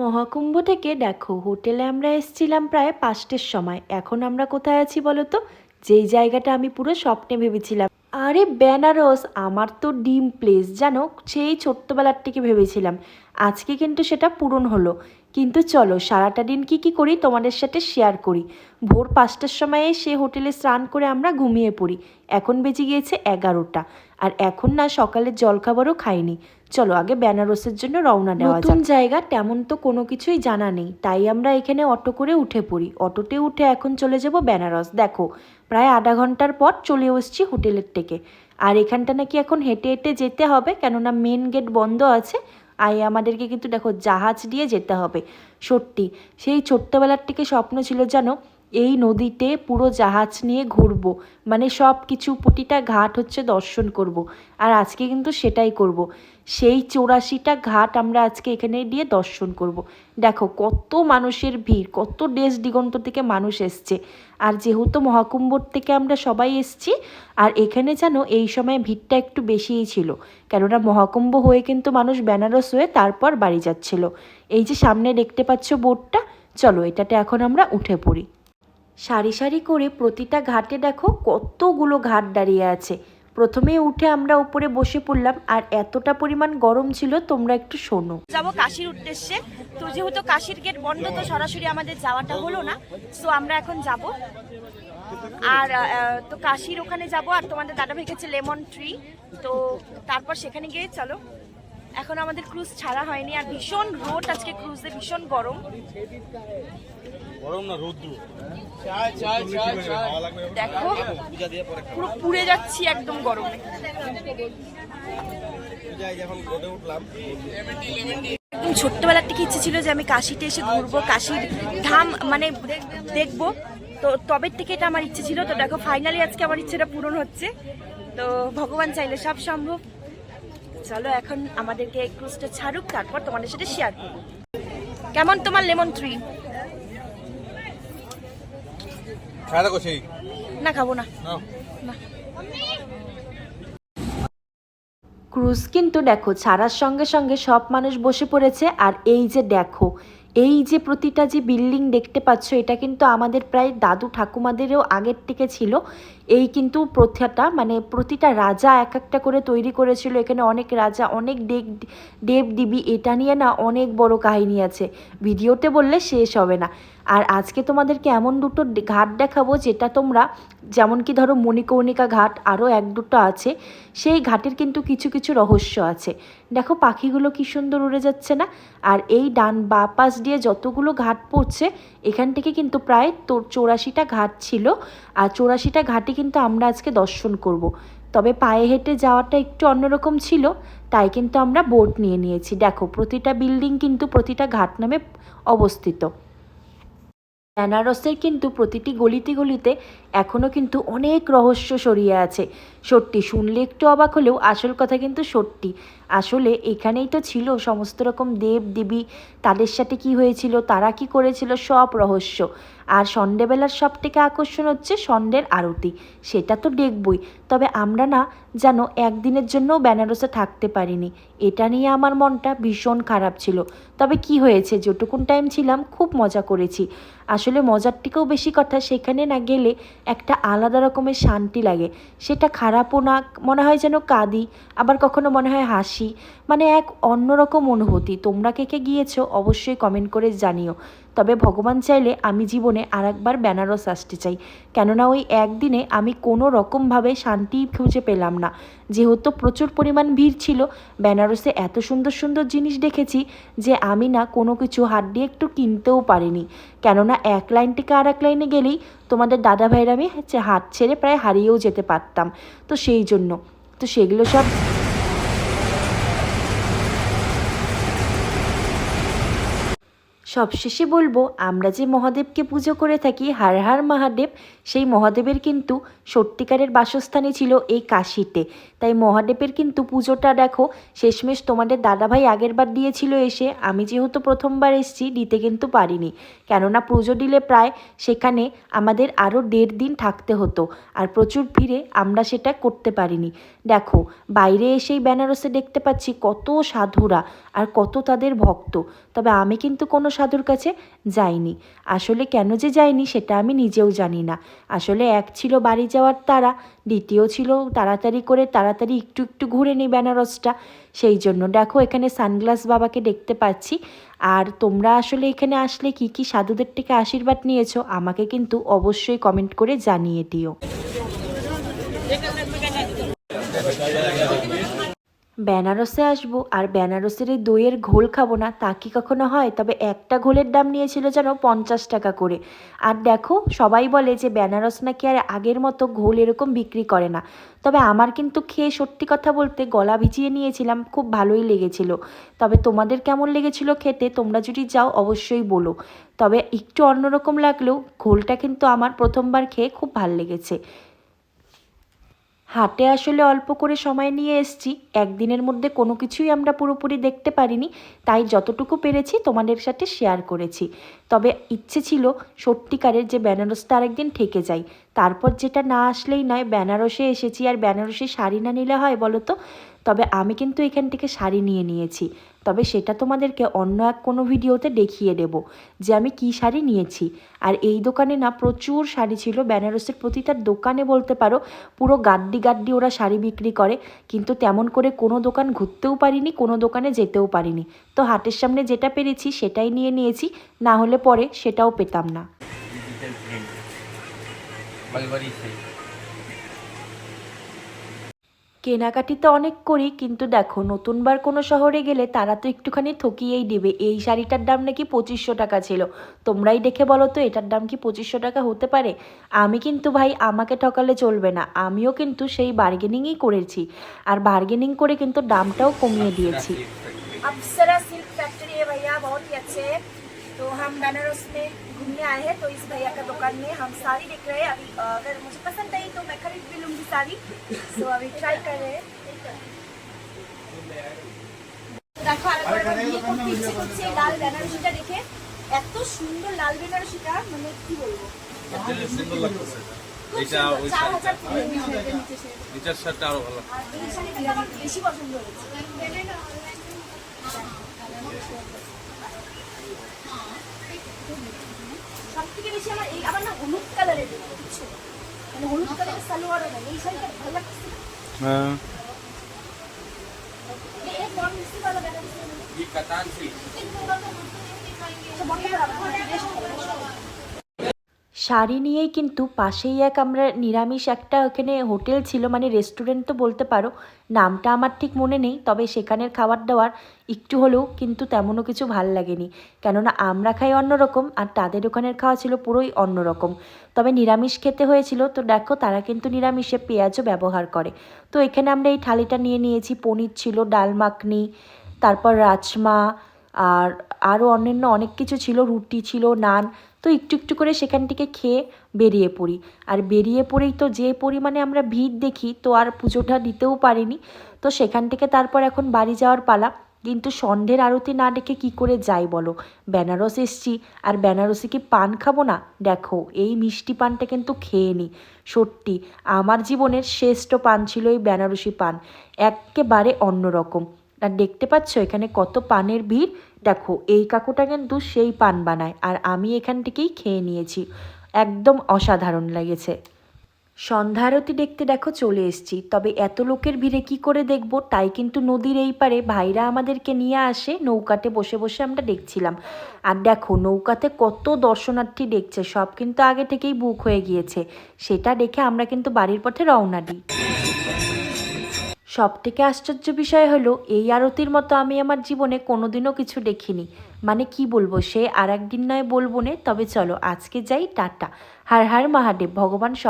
মহাকুম্ভ থেকে দেখো, হোটেলে আমরা এসেছিলাম প্রায় পাঁচটের সময়। এখন আমরা কোথায় আছি বলো তো? যেই জায়গাটা আমি পুরো স্বপ্নে ভেবেছিলাম। আরে বেনারস, আমার তো ডিম প্লেস, জানো? সেই ছোট্টবেলার থেকে ভেবেছিলাম। আজকে কিন্তু সেটা পূরণ হলো। কিন্তু চলো সারাটা দিন কি কি করি তোমাদের সাথে শেয়ার করি। ভোর পাঁচটার সময়ে সে হোটেলে স্নান করে আমরা ঘুমিয়ে পড়ি। এখন বেজে গিয়েছে এগারোটা। আর এখন না সকালের জলখাবারও খাইনি। চলো আগে বেনারসের জন্য রওনা দেওয়া নতুন জায়গা তেমন তো কোনো কিছুই জানা নেই। তাই আমরা এখানে অটো করে উঠে পড়ি। অটোতে উঠে এখন চলে যাব বেনারস। দেখো প্রায় আধা ঘণ্টার পর চলে এসেছি হোটেলের থেকে। আর এখানটা নাকি এখন হেঁটে হেঁটে যেতে হবে কেননা মেন গেট বন্ধ আছে। আর আমাদেরকে কিন্তু দেখো জাহাজ দিয়ে যেতে হবে। সত্যি, সেই ছোট্টবেলার থেকে স্বপ্ন ছিল জানো এই নদীতে পুরো জাহাজ নিয়ে ঘুরবো মানে সব কিছু প্রতিটা ঘাট হচ্ছে দর্শন করব। আর আজকে কিন্তু সেটাই করব। সেই চৌরাশিটা ঘাট আমরা আজকে এখানে দিয়ে দর্শন করব। দেখো, কত মানুষের ভিড়, কত দেশ দিগন্ত থেকে মানুষ এসছে আর যেহেতু মহাকুম্ভর থেকে আমরা সবাই এসছি, আর এখানে যেন এই সময় ভিড়টা একটু বেশিই ছিল কেননা মহাকুম্ভ হয়ে কিন্তু মানুষ বেনারস হয়ে তারপর বাড়ি যাচ্ছিল এই যে সামনে দেখতে পাচ্ছ বোর্ডটা চলো এটাতে এখন আমরা উঠে পড়ি সারি সারি করে প্রতিটা ঘাটে দেখো কতগুলো ঘাট দাঁড়িয়ে আছে। প্রথমে উঠে আমরা উপরে বসে পড়লাম, আর এতটা পরিমাণ গরম ছিল, তোমরা একটু শোনো। যাব কাশির উদ্দেশ্যে। তো যেহেতু কাশির গেট বন্ধ, তো সরাসরি আমাদের যাওয়াটা হলো না। সো আমরা এখন যাব। আর তো কাশির ওখানে যাব, আর তোমাদের দাদা ভাই গেছে লেমন ট্রি তো তারপর সেখানে গিয়ে চলো। এখন আমাদের ক্রুজ ছাড়া হয়নি আর ভীষণ রোদ আজকে ক্রুজে ভীষণ গরম। গরম না রৌদ্র? দেখো পুরো পুড়ে যাচ্ছি একদম গরমে। একদম ছোট্টবেলার থেকে ইচ্ছে ছিল যে আমি কাশিতে এসে ঘুরবো কাশির ধাম মানে দেখব। তো তবে থেকে এটা আমার ইচ্ছে ছিল। তো দেখো ফাইনালি আজকে আমার ইচ্ছেটা পূরণ হচ্ছে। তো ভগবান চাইলে সব সম্ভব। চলো এখন আমাদেরকে এই ক্রুজটা ছাড়ুক তারপর তোমাদের সাথে শেয়ার করব। কেমন তোমার লেমন ট্রি খাওয়া দাওয়া সেই। না খাব না। না। ক্রুজ কিন্তু দেখো ছাড়ার সঙ্গে সঙ্গে সব মানুষ বসে পড়েছে আর এই যে দেখো এই যে প্রতিটা যে বিল্ডিং দেখতে পাচ্ছ, এটা কিন্তু আমাদের প্রায় দাদু ঠাকুমাদেরও আগের থেকে ছিল। এই কিন্তু প্রথাটা মানে প্রতিটা রাজা এক একটা করে তৈরি করেছিল। এখানে অনেক রাজা, অনেক দেব দেব দেবী এটা নিয়ে না অনেক বড় কাহিনী আছে। ভিডিওতে বললে শেষ হবে না। আর আজকে তোমাদেরকে এমন দুটো ঘাট দেখাবো যেটা তোমরা, যেমন কি ধরো মণিকর্ণিকা ঘাট আরও এক দুটো আছে, সেই ঘাটের কিন্তু কিছু কিছু রহস্য আছে। দেখো পাখিগুলো কি সুন্দর উড়ে যাচ্ছে না? আর এই ডান বা পাশ দিয়ে যতগুলো ঘাট পড়ছে, এখান থেকে কিন্তু প্রায় তোর চৌরাশিটা ঘাট ছিল। আর চৌরাশিটা ঘাটে কিন্তু আমরা আজকে দর্শন করব। তবে পায়ে হেঁটে যাওয়াটা একটু অন্যরকম ছিল, তাই কিন্তু আমরা বোট নিয়ে নিয়েছি। দেখো, প্রতিটা বিল্ডিং কিন্তু প্রতিটা ঘাট নামে অবস্থিত। বেনারসের কিন্তু প্রতিটি গলিতে গলিতে এখনও কিন্তু অনেক রহস্য সরিয়ে আছে। সত্যি শুনলে একটু অবাক হলেও আসল কথা কিন্তু সত্যি। আসলে এখানেই তো ছিল সমস্ত রকম দেব দেবী, তাদের সাথে কি হয়েছিল, তারা কি করেছিল, সব রহস্য। আর সন্ধেবেলার সব থেকে আকর্ষণ হচ্ছে সন্ধ্যের আরতি। সেটা তো দেখবই। তবে আমরা না যেন একদিনের জন্যও বেনারসে থাকতে পারিনি। এটা নিয়ে আমার মনটা ভীষণ খারাপ ছিল। তবে কি হয়েছে, যেটুকুন টাইম ছিলাম, খুব মজা করেছি। আসলে মজার থেকেও বেশি কথা সেখানে না গেলে একটা আলাদা রকমের শান্তি লাগে। সেটা খারাপও না, মনে হয় যেন কাঁদি, আবার কখনো মনে হয় হাসি। মানে এক অন্যরকম অনুভূতি। তোমরা কে কে গিয়েছো অবশ্যই কমেন্ট করে জানিও। তবে ভগবান চাইলে আমি জীবনে আর একবার বেনারস আসতে চাই। কেননা ওই একদিনে আমি কোনো রকমভাবে শান্তি খুঁজে পেলাম না। যেহেতু প্রচুর পরিমাণ ভিড় ছিল, বেনারসে এত সুন্দর সুন্দর জিনিস দেখেছি যে আমি না কোনো কিছু হাত দিয়ে একটু কিনতেও পারিনি। কেননা এক লাইন থেকে আর এক লাইনে গেলেই তোমাদের দাদা ভাইয়ের আমি হাত ছেড়ে প্রায় হারিয়েও যেতে পারতাম। তো সেই জন্য। তো সেগুলো সব সবশেষে বলব, আমরা যে মহাদেবকে পুজো করে থাকি, হার হার মহাদেব, সেই মহাদেবের কিন্তু সত্যিকারের বাসস্থানই ছিল এই কাশিতে। তাই মহাদেবের কিন্তু পুজোটা দেখো, শেষমেশ তোমাদের দাদাভাই আগের বার দিয়েছিল এসে, আমি যেহেতু প্রথমবার এসেছি, দিতে কিন্তু পারিনি। কেননা পুজো দিলে প্রায় সেখানে আমাদের আরও দেড় দিন থাকতে হতো, আর প্রচুর ভিড়ে আমরা সেটা করতে পারিনি। দেখো, বাইরে এসেই বেনারসে দেখতে পাচ্ছি কত সাধুরা, আর কত তাদের ভক্ত। তবে আমি কিন্তু কোনো সাধুর কাছে যাইনি। আসলে কেন যে যাইনি সেটা আমি নিজেও জানি না। আসলে এক ছিল বাড়ি যাওয়ার তারা দ্বিতীয় ছিল তাড়াতাড়ি করে তাড়াতাড়ি একটু একটু ঘুরে নিই বেনারসটা। সেই জন্য দেখো এখানে সানগ্লাস বাবাকে দেখতে পাচ্ছি। আর তোমরা আসলে এখানে আসলে কি কি সাধুদের থেকে আশীর্বাদ নিয়েছো আমাকে কিন্তু অবশ্যই কমেন্ট করে জানিয়ে দিও। বেনারসে আসব, আর বেনারসের এই দইয়ের ঘোল খাব না, তা কি কখনো হয়? তবে একটা ঘোলের দাম নিয়েছিল যেন পঞ্চাশ টাকা করে। আর দেখো, সবাই বলে যে বেনারস নাকি আর আগের মতো ঘোল এরকম বিক্রি করে না। তবে আমার কিন্তু খেয়ে সত্যি কথা বলতে গলা ভিজিয়ে নিয়েছিলাম, খুব ভালোই লেগেছিল। তবে তোমাদের কেমন লেগেছিল খেতে, তোমরা যদি যাও অবশ্যই বলো। তবে একটু অন্যরকম লাগলেও ঘোলটা কিন্তু আমার প্রথমবার খেয়ে খুব ভালো লেগেছে। হাটে আসলে অল্প করে সময় নিয়ে এসছি। একদিনের মধ্যে কোনো কিছুই আমরা পুরোপুরি দেখতে পারিনি। তাই যতটুকু পেরেছি তোমাদের সাথে শেয়ার করেছি। তবে ইচ্ছে ছিল সত্যিকারের যে বেনারসটা আরেকদিন থেকে যাই। তারপর যেটা না আসলেই নয়, বেনারসে এসেছি আর বেনারসে শাড়ি না নিলে হয় বলো তো তবে আমি কিন্তু এখান থেকে শাড়ি নিয়ে নিয়েছি। তবে সেটা তোমাদেরকে অন্য এক কোনো ভিডিওতে দেখিয়ে দেব যে আমি কি শাড়ি নিয়েছি। আর এই দোকানে না প্রচুর শাড়ি ছিল, বেনারসের প্রতিটা দোকানে বলতে পারো, পুরো গাড্ডি গাড্ডি ওরা শাড়ি বিক্রি করে। কিন্তু তেমন করে কোনো দোকান ঘুরতেও পারিনি, কোনো দোকানে যেতেও পারিনি। তো হাটের সামনে যেটা পেরেছি সেটাই নিয়ে নিয়েছি, না হলে পরে সেটাও পেতাম না डिजिटल प्रिंट मलबरी से কেনাকাটি তো অনেক করি কিন্তু দেখো নতুনবার কোনো শহরে গেলে তারা তো একটুখানি ঠকিয়েই দেবে এই শাড়িটার দাম নাকি পঁচিশশো টাকা ছিল তোমরাই দেখে বলো তো এটার দাম কি পঁচিশশো টাকা হতে পারে আমি কিন্তু ভাই আমাকে ঠকালে চলবে না আমিও কিন্তু সেই বার্গেনিংই করেছি আর বার্গেনিং করে কিন্তু দামটাও কমিয়ে দিয়েছি अप्सरा सिल्क फैक्ट्री है भैया बहुत ही अच्छे है तो हम बनारस में घूमने आए हैं तो इस भैया का दुकान में हम साड़ी देख रहे हैं अभी अ, अगर मुझे पसंद आई तो मैं खरीद भी लूंगी साड़ी तो अभी ट्राई कर रहे हैं দেখো আরেকবার বিয়ে করতে ইচ্ছে করছে এই লাল বেনারসিটা দেখে এত সুন্দর লাল বেনারসিটা মানে কি বলবো সুন্দর লাগতেছে খুব এটা সুন্দর, ওই চার শাড়িটা হাজার টাকা নিচে সে। নিচার শার্টটা আরো ভালো আর এই শাড়িটা আমার বেশি পছন্দ হয়েছে থেকে বেশি আমার এই আমার না হলুদ কালারের বুঝছো মানে হলুদ কালারের সালোয়ার না এই শাড়িটা ভালো লাগছে না হ্যাঁ এই এই কম মিষ্টি কালার দেখা ये कतान सिल्क শাড়ি নিয়েই কিন্তু পাশেই এক আমরা নিরামিষ একটা ওখানে হোটেল ছিল মানে রেস্টুরেন্ট তো বলতে পারো। নামটা আমার ঠিক মনে নেই, তবে সেখানের খাবার দাবার একটু হলেও কিন্তু তেমনও কিছু ভালো লাগেনি। কেননা আমরা খাই অন্যরকম আর তাদের ওখানের খাওয়া ছিল পুরোই অন্যরকম তবে নিরামিষ খেতে হয়েছিল, তো দেখো তারা কিন্তু নিরামিষে পেঁয়াজও ব্যবহার করে। তো এখানে আমরা এই থালিটা নিয়ে নিয়েছি, পনির ছিল, ডাল মাখনি, তারপর রাজমা, আর আরও অন্যান্য অনেক কিছু ছিল, রুটি ছিল, নান। তো একটু একটু করে সেখান থেকে খেয়ে বেরিয়ে পড়ি। আর বেরিয়ে পড়েই তো যে পরিমাণে আমরা ভিড় দেখি, তো আর পুজোটা দিতেও পারিনি। তো সেখান থেকে তারপর এখন বাড়ি যাওয়ার পালা। কিন্তু সন্ধ্যের আরতি না ডেকে কি করে যাই বলো? বেনারস এসছি। আর বেনারসে কি পান খাব না? দেখো, এই মিষ্টি পানটা কিন্তু খেয়ে নি। সত্যি, আমার জীবনের শ্রেষ্ঠ পান ছিল এই বেনারসি পান। একেবারে অন্যরকম। আর দেখতে পাচ্ছ এখানে কত পানের ভিড়? দেখো, এই কাকুটা কিন্তু সেই পান বানায় আর আমি এখান থেকেই খেয়ে নিয়েছি। একদম অসাধারণ লেগেছে। সন্ধ্যা আরতি দেখতে দেখো চলে এসেছি, তবে এত লোকের ভিড়ে কি করে দেখব? তাই কিন্তু নদীর এই পারে ভাইরা আমাদেরকে নিয়ে আসে, নৌকাতে বসে বসে আমরা দেখছিলাম। আর দেখো, নৌকাতে কত দর্শনার্থী দেখছে, সব কিন্তু আগে থেকেই বুক হয়ে গিয়েছে। সেটা দেখে আমরা কিন্তু বাড়ির পথে রওনা দিই। সব থেকে আশ্চর্য বিষয় হলো, এই আরতির মতো আমি আমার জীবনে কোনোদিনও কিছু দেখিনি। মানে কি বলব, সে আর একদিন নয় বলব নে, তবে চলো, আজকে যাই টাটা। হার হার মহাদেব, ভগবান